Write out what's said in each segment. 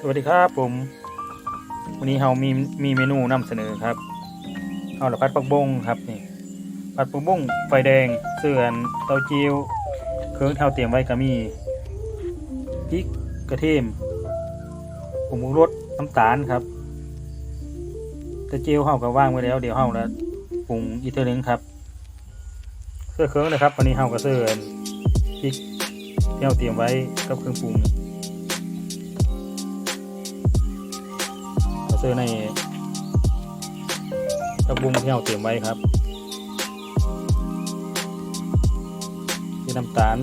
สวัสดีครับผม วันนี้เรามีมีเมนูนำเสนอครับเอาละพัดปักบงครับนี่ผัดปักบงไฟแดงเสื่อนเต้าจิ้วเครื่องเท่าเตรียมไว้ก็มีพริกกระเทียมผงปรุงรสน้ำตาลครับเต้าจิ้วเฮาก็ว่างไว้แล้ว เดี๋ยวเฮาและปรุงอีกเท่านึงครับเสื้อเครื่องนะครับวันนี้เฮาก็เสื่อนพริกที่เราเตรียมไว้กับเครื่องปรุง ซื้อในกระบุงที่เราเตรียมไว้ครับที่น้ำตาล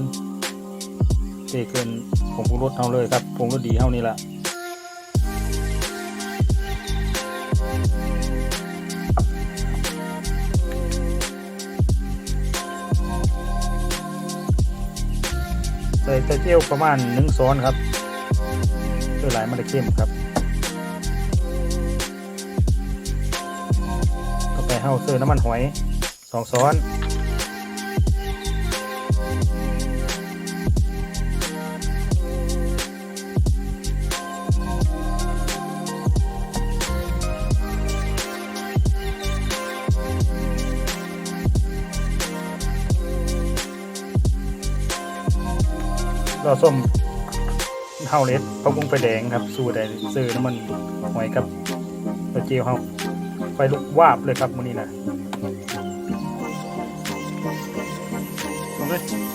เทเกินผงปรุงรสเอาเลยครับผงรสดีเท่านี้ละใส่เต้าเจี้ยวประมาณหนึ่งซ้อนครับเพื่อหลายมันจะเข้มครับ เฮาซื้อน้ำมันหอยสองซ้อนรอส้มเฮาเล็ดพะบุงไฟแดงครับ สูตรได้ซื้อน้ำมันหอยกับกระเจียวเฮา ไฟลุกวาบเลยครับมื้อนี้นะลงเลย